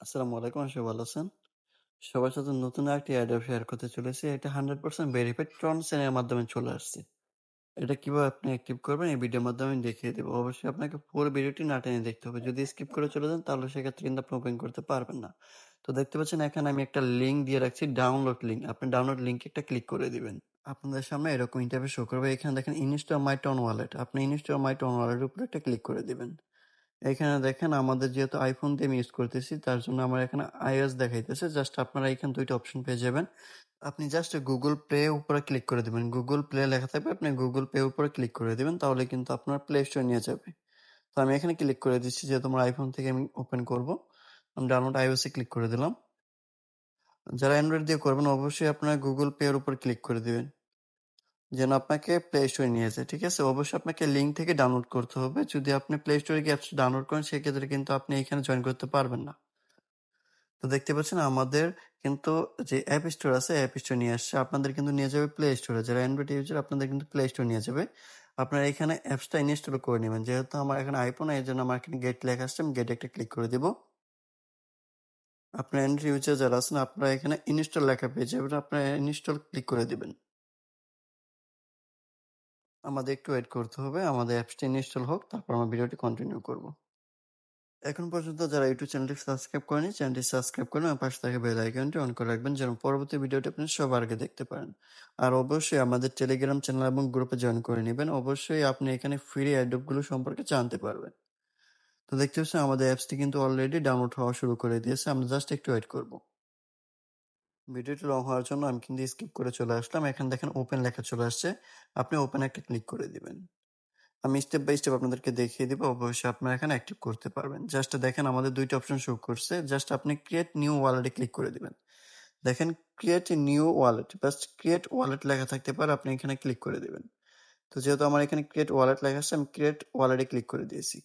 আসসালামু আলাইকুম, আশা ভালো আছেন। সবার সাথে নতুন আরেকটি অ্যাডাব শেয়ার করতে চলেছি। এটা হান্ড্রেড পার্সেন্ট ভেরিফাইড ট্রনসেনের মাধ্যমে চলে আসছে। এটা কীভাবে আপনি অ্যাক্টিভ করবেন, এই ভিডিওর মাধ্যমে আমি দেখিয়ে দেবো। অবশ্যই আপনাকে পুরো ভিডিওটি না টেনে দেখতে হবে। যদি স্কিপ করে চলে যান, তাহলে সেক্ষেত্রে কিন্তু আপনি ওপেন করতে পারবেন না। তো দেখতে পাচ্ছেন, এখানে আমি একটা লিঙ্ক দিয়ে রাখছি ডাউনলোড লিঙ্ক আপনি ডাউনলোড লিঙ্কে একটা ক্লিক করে দিবেন। আপনাদের সামনে এরকম ইন্টারভিউ শো করবে। এখানে দেখেন ইনস্টল মাই টন ওয়ালেট আপনি ইনস্টল মাই টন ওয়ালেটের উপরে একটা ক্লিক করে দিবেন। এখানে দেখেন আমাদের যেহেতু আইফোন দিয়ে আমি ইউজ করতেছি, তার জন্য আমার এখানে আইওএস দেখাইতেছে। জাস্ট আপনারা এখানে দুইটা অপশন পেয়ে যাবেন। আপনি জাস্ট গুগল প্লে উপরে ক্লিক করে দিবেন। গুগল প্লে লেখা থাকবে, আপনি গুগল প্লে উপরে ক্লিক করে দিবেন, তাহলে কিন্তু আপনার প্লে স্টোর নিয়ে যাবে। তো আমি এখানে ক্লিক করে দিচ্ছি যেহেতু আমার আইফোন থেকে আমি ওপেন করব। আমি ডাউনলোড আইওএস ক্লিক করে দিলাম। যারা অ্যান্ড্রয়েড দিয়ে করবেন, অবশ্যই আপনারা গুগল পে এর উপর ক্লিক করে দিবেন। যেন আপনাকে প্লে স্টোরে নিয়ে যায়, ঠিক আছে? অবশ্যই আপনাকে লিঙ্ক থেকে ডাউনলোড করতে হবে। যদি আপনি প্লে স্টোরে গিয়ে অ্যাপস ডাউনলোড করেন, সেক্ষেত্রে কিন্তু আপনি এখানে জয়েন করতে পারবেন না। তো দেখতে পাচ্ছেন, আমাদের কিন্তু যে অ্যাপ স্টোর আছে অ্যাপ স্টোর নিয়ে আসছে, আপনাদের কিন্তু নিয়ে যাবে প্লে স্টোরে যারা অ্যান্ড্রয়েড ইউজার আপনাদের কিন্তু প্লে স্টোর নিয়ে যাবে। আপনারা এখানে অ্যাপসটা ইনস্টল করে নেবেন। যেহেতু আমার এখানে আইফোন এই জন্য আমার এখানে গেট লেখা আসছে আমি গেটে একটা ক্লিক করে দিব। আপনার অ্যান্ড্রয়েড ইউজার যারা আছেন, আপনারা এখানে ইনস্টল লেখা পেয়ে যাবেন, আপনারা ইনস্টল ক্লিক করে দিবেন। আমাদের একটু ওয়েট করতে হবে, আমাদের অ্যাপসটি ইনস্টল হোক, তারপর আমরা ভিডিওটি কন্টিনিউ করব। এখন পর্যন্ত যারা ইউটিউব চ্যানেলটি সাবস্ক্রাইব করেনি চ্যানেলটি সাবস্ক্রাইব করুন আর পাশে থাকা বেল আইকনটি অন করে রাখবেন, যেন পরবর্তী ভিডিওটি আপনি সবার আগে দেখতে পারেন। আর অবশ্যই আমাদের টেলিগ্রাম চ্যানেল এবং গ্রুপে জয়েন করে নেবেন, অবশ্যই আপনি এখানে ফ্রি অ্যাডপগুলো সম্পর্কে জানতে পারবেন। তো দেখতে পাচ্ছেন, আমাদের অ্যাপসটি কিন্তু অলরেডি ডাউনলোড হওয়া শুরু করে দিয়েছে, আমরা জাস্ট একটু ওয়েট করব। ভিডিওটি লং হওয়ার জন্য আমি কিন্তু স্কিপ করে চলে আসলাম। এখানে দেখেন ওপেন লেখা চলে আসছে। আপনি ওপেন একটা ক্লিক করে দিবেন। আমি স্টেপ বাই স্টেপ আপনাদেরকে দেখিয়ে দিব। অবশ্যই আপনারা এখানে অ্যাক্টিভ করতে পারবেন। জাস্ট দেখেন আমাদের দুইটা অপশন শো করছে। জাস্ট আপনি ক্রিয়েট নিউ ওয়ালেটে ক্লিক করে দিবেন। দেখেন create new wallet just create wallet লেখা থাকতে পারে, আপনি এখানে ক্লিক করে দিবেন। তো যেহেতু আমার এখানে ক্রিয়েট ওয়ালেট লেখা আছে, আমি ক্রিয়েট ওয়ালেটে ক্লিক করে দিয়েছি।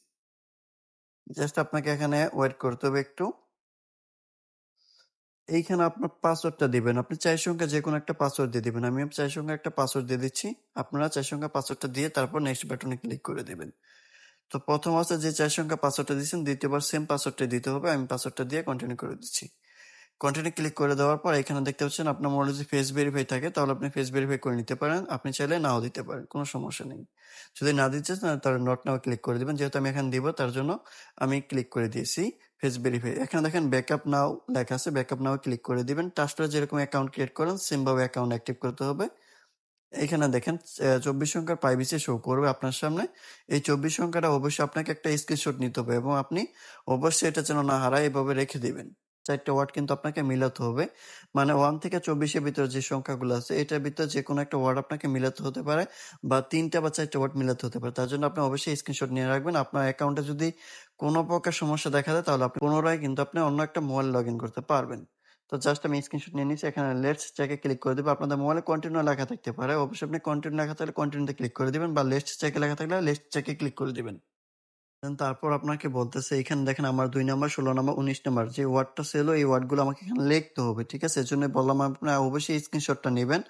জাস্ট আপনাকে এখানে ওয়েট করতে হবে একটু। এইখানে আপনার পাসওয়ার্ডটা দিবেন। আপনি চার সংখ্যা যে কোনো একটা পাসওয়ার্ড দিয়ে দিবেন। আমি চার সংখ্যা একটা পাসওয়ার্ড দিয়ে দিচ্ছি। আপনারা চার সংখ্যা পাসওয়ার্ডটা দিয়ে তারপর নেক্সট বাটনে ক্লিক করে দেবেন। তো প্রথম আছে যে চার সংখ্যা পাসওয়ার্ডটা দিচ্ছেন দ্বিতীয়বার সেম পাসওয়ার্ডটা দিতে হবে। আমি পাসওয়ার্ডটা দিয়ে কন্টিনিউ করে দিচ্ছি। কন্টিনিউ ক্লিক করে দেওয়ার পর এখানে দেখতে পাচ্ছেন আপনার মনে যদি ফেস ভেরিফাই থাকে, তাহলে আপনি ফেস ভেরিফাই করে নিতে পারেন। আপনি চাইলে নাও দিতে পারেন, কোনো সমস্যা নেই। যদি না দিতে চান, তাহলে নট নাও ক্লিক করে দিবেন। যেহেতু আমি এখানে দিব, তার জন্য আমি ক্লিক করে দিয়েছি। ফেস ভেরিফাই এখানে দেখেন ব্যাকআপ নাও লেখা আছে ব্যাকআপ নাও ক্লিক করে দিবেন। টাস্টার যেরকম অ্যাকাউন্ট ক্রিয়েট করেন সেমভাবে অ্যাকাউন্ট অ্যাক্টিভ করতে হবে। এখানে দেখেন চব্বিশ সংখ্যার প্রাইভেসি শো করবে আপনার সামনে। এই চব্বিশ সংখ্যাটা অবশ্যই আপনাকে একটা স্ক্রিনশট নিতে হবে এবং আপনি অবশ্যই এটা যেন না হারায়, এভাবে রেখে দিবেন। চারটে ওয়ার্ড কিন্তু আপনাকে মিলাতে হবে। মানে ওয়ান থেকে চব্বিশের ভিতরে যে সংখ্যাগুলো আছে, এটার ভিতরে যে কোনো একটা ওয়ার্ড আপনাকে মিলাতে হতে পারে বা তিনটা বা চারটে ওয়ার্ড মিলাতে হতে পারে। তার জন্য আপনি অবশ্যই স্ক্রিনশট নিয়ে রাখবেন। আপনার অ্যাকাউন্টে যদি কোনো প্রকার সমস্যা দেখা দেয়, তাহলে আপনি পুনরায় কিন্তু আপনি অন্য একটা মোবাইল লগ করতে পারবেন। তো জাস্ট আমি স্ক্রিনশট নিয়ে নিচ্ছি এখানে লেটস চেকে ক্লিক করে দেবো। আপনাদের মোবাইলে কন্টিনিউ লেখা থাকতে পারে। অবশ্যই আপনি কন্টিনিউ লেখা থাকলে কন্টিনিউতে ক্লিক করে দিবেন বা লেটস চেকে লেখা থাকলে লেটস চেকে ক্লিক করে দিবেন। তারপর আপনাকে বলতেছে, এখানে দেখেন আমার দুই নাম্বার, ষোলো নাম্বার, উনিশ নাম্বার, যে ওয়ার্ডটা ছিল, এই ওয়ার্ডগুলো আমাকে এখানে লিখতে হবে, ঠিক আছে? এর জন্য বললাম, আপনার অবশ্যই স্ক্রিনশটটা নেবেন।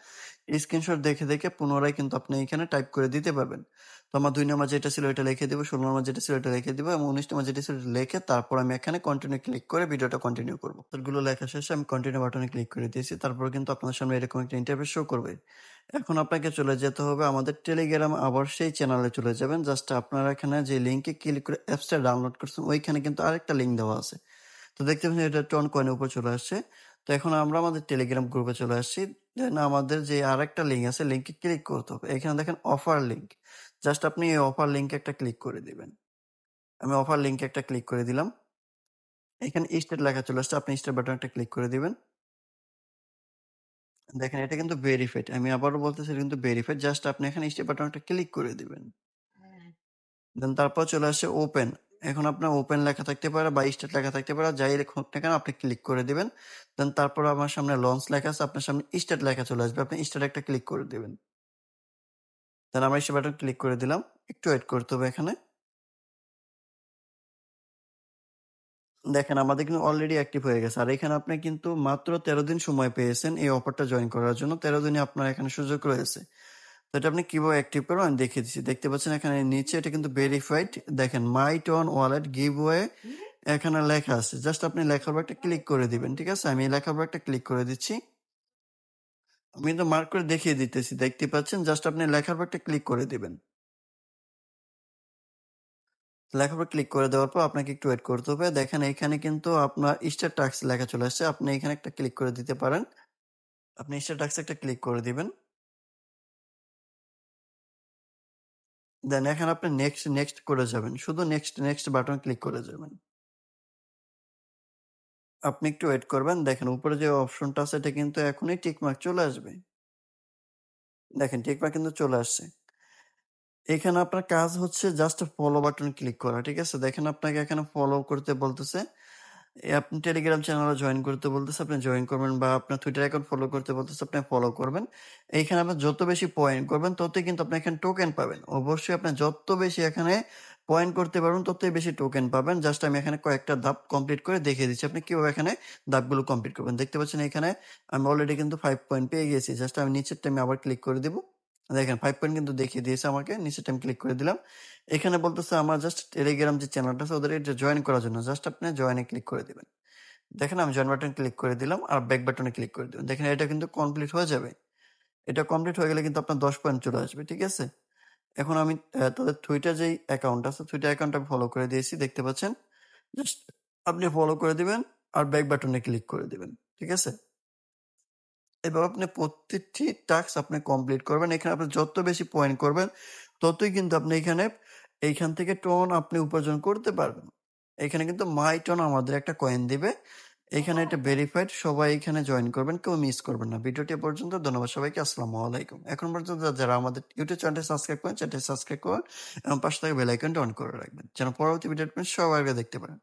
স্ক্রিনশট দেখে দেখে পুনরায় কিন্তু আপনি এখানে টাইপ করে দিতে পারবেন। তো আমার দুই নম্বর যেটা ছিল, এটা লিখে দিব, ষোলো নম্বর যেটা ছিল, এটা লিখে দিব এবং উনিশ নম্বর যেটা ছিল লিখে তারপর আমি এখানে কন্টিনিউ ক্লিক করে ভিডিওটা কন্টিনিউ করব। গুলো লেখা শেষে আমি কন্টিনিউ বাটনে ক্লিক করে দিয়েছি। তারপর কিন্তু আপনার সামনে এরকম একটা ইন্টারভিউ শো করবে। এখন আপনাকে চলে যেতে হবে আমাদের টেলিগ্রাম আবার সেই চ্যানেলে চলে যাবেন। জাস্ট আপনারা এখানে যে লিঙ্কে ক্লিক করে অ্যাপসটা ডাউনলোড করছেন, ওইখানে কিন্তু আরেকটা লিঙ্ক দেওয়া আছে। তো দেখতে পাচ্ছেন এটা টন কয়েনের উপর চলে আসছে। তো এখন আমরা আমাদের টেলিগ্রাম গ্রুপে চলে আসছি। দেন আমাদের যে আরেকটা লিঙ্ক আছে লিঙ্কে ক্লিক করতে হবে। এখানে দেখেন অফার লিঙ্ক জাস্ট আপনি এই অফার লিঙ্কে একটা ক্লিক করে দিবেন। আমি অফার লিঙ্কে একটা ক্লিক করে দিলাম। এখানে স্টেট লেখা চলে আসছে। আপনি স্টেট বাটন একটা ক্লিক করে দিবেন। দেখেন এটা কিন্তু ভেরিফাইড আমি আবারও বলতেছি এটা কিন্তু ভেরিফাইড জাস্ট আপনি এখানে স্টেপ বাটন একটা ক্লিক করে দিবেন। দেন তারপর চলে আসে ওপেন এখন আপনার ওপেন লেখা থাকতে পারে বা স্টার্ট লেখা থাকতে পারে যাই হোক না কেন আপনি ক্লিক করে দিবেন। দেন তারপর আমার সামনে লঞ্চ লেখা আছে আপনার সামনে স্টার্ট লেখা চলে আসবে। আপনি স্টার্ট একটা ক্লিক করে দিবেন। দেন আমরা স্টেপ বাটন ক্লিক করে দিলাম। একটু ওয়েট করতে হবে এখানে। দেখেন, আমাদের কিন্তু অলরেডি অ্যাক্টিভ হয়ে গেছে আর এখানে আপনি কিন্তু মাত্র তেরো দিন সময় পেয়েছেন এই অফারটা জয়েন করার জন্য তেরো দিনে আপনার এখানে সুযোগ রয়েছে তো এটা আপনি কীভাবে অ্যাক্টিভ করবেন আমি দেখিয়ে দিচ্ছি দেখতে পাচ্ছেন এখানে নিচে এটা কিন্তু ভেরিফাইড দেখেন my TON wallet giveaway এখানে লেখা আছে। জাস্ট আপনি লেখার একটা ক্লিক করে দিবেন। ঠিক আছে? আমি লেখার একটা ক্লিক করে দিচ্ছি। আমি কিন্তু মার্ক করে দেখিয়ে দিতেছি। দেখতে পাচ্ছেন? জাস্ট আপনি লেখার একটা ক্লিক করে দিবেন। লেখার উপর ক্লিক করে দেওয়ার পর আপনাকে একটু ওয়েট করতে হবে। দেখেন এখানে কিন্তু আপনার স্টার টাক্স লেখা চলে আসছে। আপনি এখানে একটা ক্লিক করে দিতে পারেন। আপনি স্টার টাক্স একটা ক্লিক করে দিবেন। দেন এখানে আপনি নেক্সট, নেক্সট করে যাবেন। শুধু নেক্সট, নেক্সট বাটন ক্লিক করে যাবেন। আপনি একটু ওয়েট করবেন। দেখেন উপরে যে অপশনটা আছে এটা কিন্তু এখনই টিকমার্ক চলে আসবে। দেখেন টিকমার্ক কিন্তু চলে আসছে। এখানে আপনার কাজ হচ্ছে জাস্ট ফলো বাটন ক্লিক করা। ঠিক আছে? দেখেন আপনাকে এখানে ফলো করতে বলতেছে। আপনি টেলিগ্রাম চ্যানেলে জয়েন করতে বলতেছে, আপনি জয়েন করবেন বা আপনার টুইটার অ্যাকাউন্ট ফলো করতে বলতেছে, আপনি ফলো করবেন। এইখানে আপনার যত বেশি পয়েন্ট করবেন ততই কিন্তু আপনি এখানে টোকেন পাবেন। অবশ্যই আপনি যত বেশি এখানে পয়েন্ট করতে পারবেন ততই বেশি টোকেন পাবেন। জাস্ট আমি এখানে কয়েকটা ধাপ কমপ্লিট করে দেখিয়ে দিচ্ছি। আপনি কীভাবে এখানে ধাপগুলো কমপ্লিট করবেন। দেখতে পাচ্ছেন এখানে আমি অলরেডি কিন্তু ফাইভ পয়েন্ট পেয়ে গেছি। জাস্ট আমি নিচেরটা আমি আবার ক্লিক করে দিব। দেখেন 5 পয়েন্ট কিন্তু দেখিয়ে দিয়েছে আমাকে। নিচেরটা টাইম ক্লিক করে দিলাম। এখানে বলতেছে আমার জাস্ট টেলিগ্রাম যে চ্যানেলটা আছে, ওদের এটা জয়েন করার জন্য জাস্ট আপনি জয়েনে ক্লিক করে দিবেন। দেখেন আমি জয়েন বাটন ক্লিক করে দিলাম আর ব্যাক বাটনে ক্লিক করে দিবেন। দেখেন এটা কিন্তু কমপ্লিট হয়ে যাবে। এটা কমপ্লিট হয়ে গেলে কিন্তু আপনার 10 পয়েন্ট চলে আসবে। ঠিক আছে? এখন আমি তাদের টুইটার যেই অ্যাকাউন্ট আছে টুইটার অ্যাকাউন্টটা আমি ফলো করে দিয়েছি। দেখতে পাচ্ছেন? জাস্ট আপনি ফলো করে দিবেন আর ব্যাক বাটনে ক্লিক করে দিবেন। ঠিক আছে? এভাবে আপনি প্রত্যেকটি টাস্ক আপনি কমপ্লিট করবেন। এখানে আপনি যত বেশি পয়েন্ট করবেন, ততই কিন্তু আপনি এখানে, এইখান থেকে টোন আপনি উপার্জন করতে পারবেন। এখানে কিন্তু মাই টোন আমাদের একটা কয়েন দিবে। এখানে এটা ভেরিফাইড সবাই এখানে জয়েন করবেন। কেউ মিস করবেন না। ভিডিওটি পর্যন্ত। ধন্যবাদ সবাইকে। আসসালামু আলাইকুম। এখন পর্যন্ত যারা আমাদের ইউটিউব চ্যানেলটি সাবস্ক্রাইব করেন চ্যানেলটি সাবস্ক্রাইব করুন এবং পাশে থাকা বেল আইকনটি অন করে রাখবেন। যেন পরবর্তী ভিডিওটি আপনি সবার আগে দেখতে পারেন।